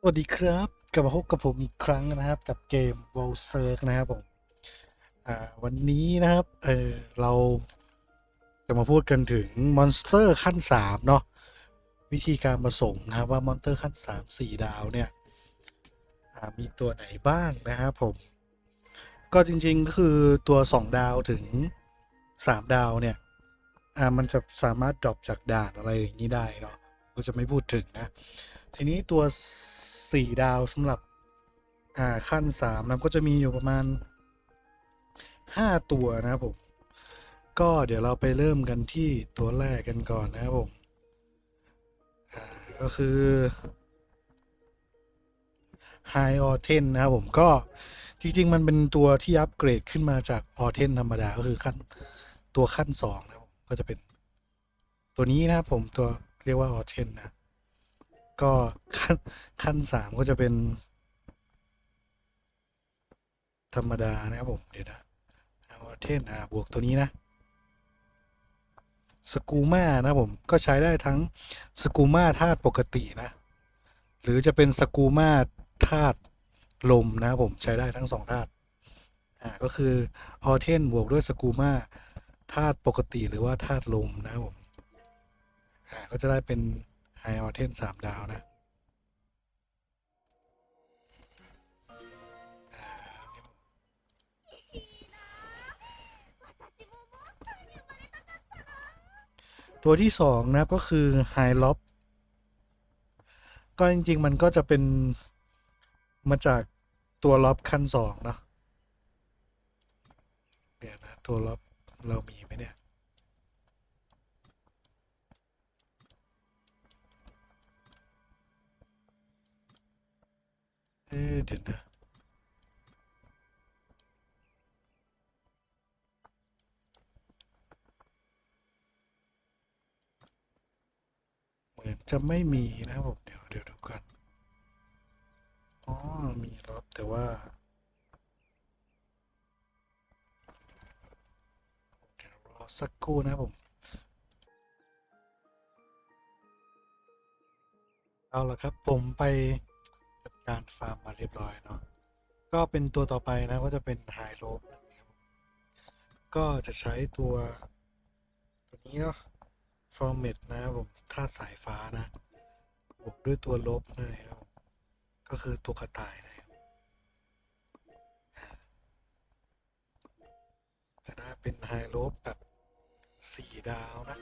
สวัสดีครับกลับมาพบกับผมอีกครั้งนะครับกับเกม w o l s e r นะครับผมวันนี้นะครับเออเราจะมาพูดกันถึงมอนสเตอร์ขั้นสามเนาะวิธีการผสมนะครับว่ามอนสเตอร์ขั้นสามสี่ดาวเนี่ยมีตัวไหนบ้างนะครับผม ก็จริงๆก็คือตัวสองดาวถึงสามดาวเนี่ยอ่ามันจะสามารถดรอปจากด่านอะไรอย่างนี้ได้เนาะเราจะไม่พูดถึงนะ ทีนี้ตัว 4ดาวสำหรับอ่าขั้น3นะก็จะมีอยู่ประมาณ5ตัวนะครับผมก็เดี๋ยวเราไปเริ่มกันที่ตัวแรกกันก่อนนะครับผมอ่าก็คือ High o r t e n นะครับผมก็จริง ๆ มันเป็นตัวที่อัปเกรดขึ้นมาจาก o r t e n ธรรมดา ก็คือขั้นตัวขั้น2นะครับก็จะเป็นตัวนี้นะครับผมตัวเรียกว่า o r t e n นะ ก็ขั้นขั้นสามก็จะเป็น ธรรมดานะครับผม เดี๋ยวนะเอาเทนอ่าบวกตัวนี้นะสกูมานะผม ก็ใช้ได้ทั้งสกูมาธาตุปกตินะ หรือจะเป็นสกูมาธาตุลมนะผมใช้ได้ทั้งสองธาตุอ่าก็คือออเทนบวกด้วยสกูมาธาตุปกติหรือว่าธาตุลมนะผมอ่าก็จะได้เป็น ไฮออเทนสามดาวนะตัวที่สองนะครับก็คือไฮล็อปก็จริง ๆ มันก็จะเป็นมาจากตัวล็อบขั้นสองเนาะเดี๋ยวนะ ตัวล็อบเรามีไหมเนี่ย เอ๊ะเดี๋ยวนะเหมือนจะไม่มีนะครับผมเดี๋ยวเดี๋ยวดูกันอ๋อมีล็อบแต่ว่าเดี๋ยวรอสักครู่นะครับผมเอาละครับผมไป การฟาร์มมาเรียบร้อยเนาะก็เป็นตัวต่อไปนะก็จะเป็นไฮโลบนะครับก็จะใช้ตัวตัวนี้เนาะฟอร์เมตนะครับผมธาตุสายฟ้านะบวกด้วยตัวลบนะครับก็คือตัวกระต่ายนะครับจะได้เป็นไฮโลบแบบสี่ดาวนะ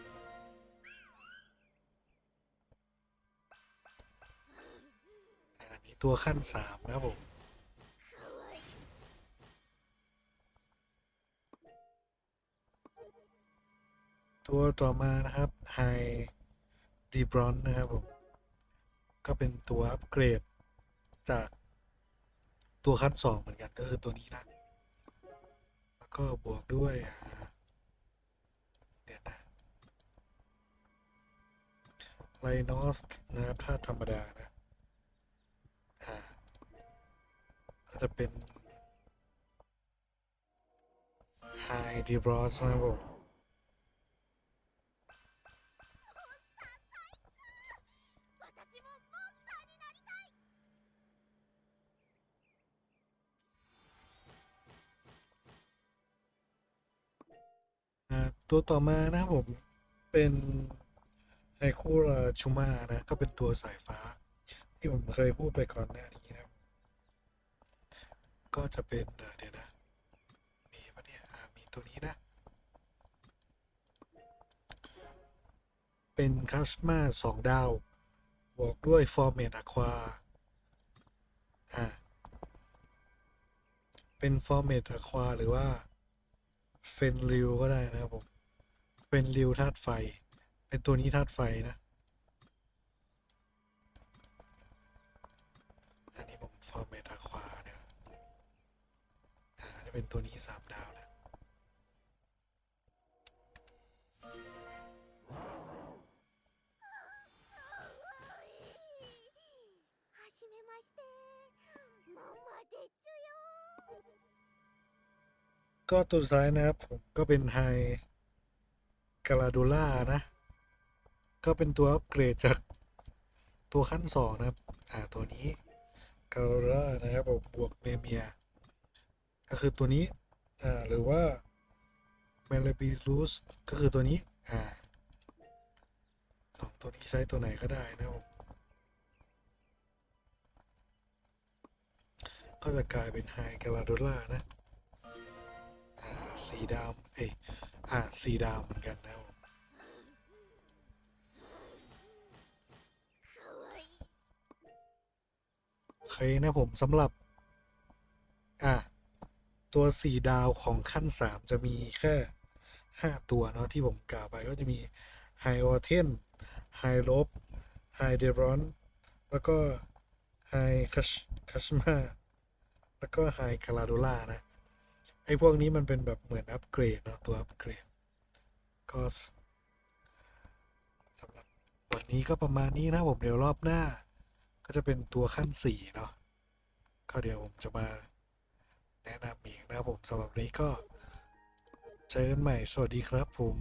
ตัวขั้นสามนะครับผมตัวต่อมานะครับไฮดีบรอนนะครับผม ก็เป็นตัวอัปเกรดจากตัวขั้นสองเหมือนกันก็คือตัวนี้นะ แล้วก็บวกด้วยเดี๋ยวนะไลนอสนะครับถ้าธรรมดานะ ก็จะเป็นไฮดีบรอนนะครับผมตัวต่อมานะครับผมเป็นไฮคูราชูมานะ ก็เป็นตัวสายฟ้า ที่ผมเคยพูดไปก่อนหน้านี้นะ ก็จะเป็นเดี๋ยวนะ มีปะเนี่ยมีตัวนี้นะ เป็นคัสมาสองดาวบวกด้วยฟอร์เมตอะควาอ่าเป็นฟอร์เมตอะควาหรือว่าเฟนริวก็ได้นะครับผมเฟนริวธาตุไฟ เป็นตัวนี้ธาตุไฟนะ ป็นตัวนี้สามดาวนะก็ตัวสุดท้ายนะครับผมก็เป็นไฮกาลาโดล่านะ ก็เป็นตัวอัปเกรดจากตัวขั้นสองนะครับ อ่าตัวนี้กาลาโดล่านะครับผมบวกเมเมีย ก็คือตัวนี้หรือว่า m e l a b i l u s ก็คือตัวนี้อสองตัวนี้ใช้ตัวไหนก็ได้นะผมก็จะกลายเป็นไฮกาลาโดล่านะสีดำเอ้อ่สีดำเหมือนกันนะผมโอเคนะผมสำหรับ ตัวสี่ดาวของขั้นสามจะมีแค่ห้าตัวเนาะที่ผมกล่าวไปก็จะมีไฮออเทนไฮลบไฮเดรอนแล้วก็ไฮคัชคัชมาแล้วก็ไฮคาราโดล่านะไอ้พวกนี้มันเป็นแบบเหมือนอัปเกรดเนาะตัวอัปเกรดก็สสำหรับวันนี้ก็ประมาณนี้นะผมเดี๋ยวรอบหน้า ก็จะเป็นตัวขั้นสี่เนาะก็เดี๋ยวผมจะมา แนะนำอีกนะครับผมสำหรับนนี้ก็เจอกันใหม่สวัสดีครับผม